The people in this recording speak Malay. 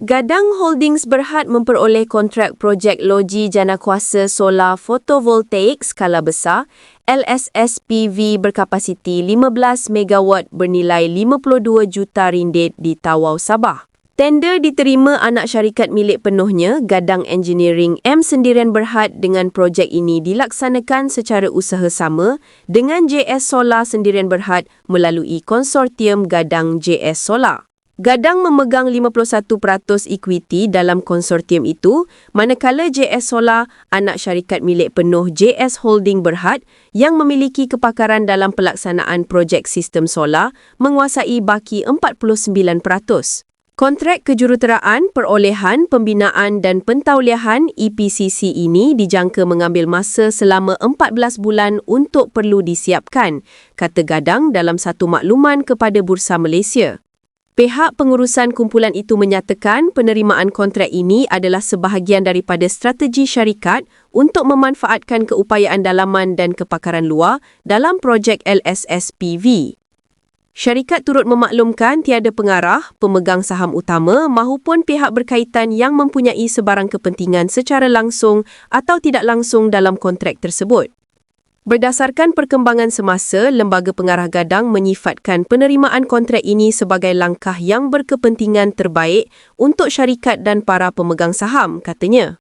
Gadang Holdings Berhad memperoleh kontrak projek loji jana kuasa solar fotovoltaik skala besar LSSPV berkapasiti 15 megawatt bernilai 52 juta ringgit di Tawau, Sabah. Tender diterima anak syarikat milik penuhnya, Gadang Engineering M Sendirian Berhad dengan projek ini dilaksanakan secara usaha sama dengan JS Solar Sendirian Berhad melalui konsortium Gadang JS Solar. Gadang memegang 51% ekuiti dalam konsortium itu, manakala JS Solar, anak syarikat milik penuh JS Holding Berhad yang memiliki kepakaran dalam pelaksanaan projek sistem solar, menguasai baki 49%. Kontrak kejuruteraan, perolehan, pembinaan dan pentauliahan EPCC ini dijangka mengambil masa selama 14 bulan untuk perlu disiapkan, kata Gadang dalam satu makluman kepada Bursa Malaysia. Pihak pengurusan kumpulan itu menyatakan penerimaan kontrak ini adalah sebahagian daripada strategi syarikat untuk memanfaatkan keupayaan dalaman dan kepakaran luar dalam projek LSSPV. Syarikat turut memaklumkan tiada pengarah, pemegang saham utama mahupun pihak berkaitan yang mempunyai sebarang kepentingan secara langsung atau tidak langsung dalam kontrak tersebut. Berdasarkan perkembangan semasa, Lembaga Pengarah Gadang menyifatkan penerimaan kontrak ini sebagai langkah yang berkepentingan terbaik untuk syarikat dan para pemegang saham, katanya.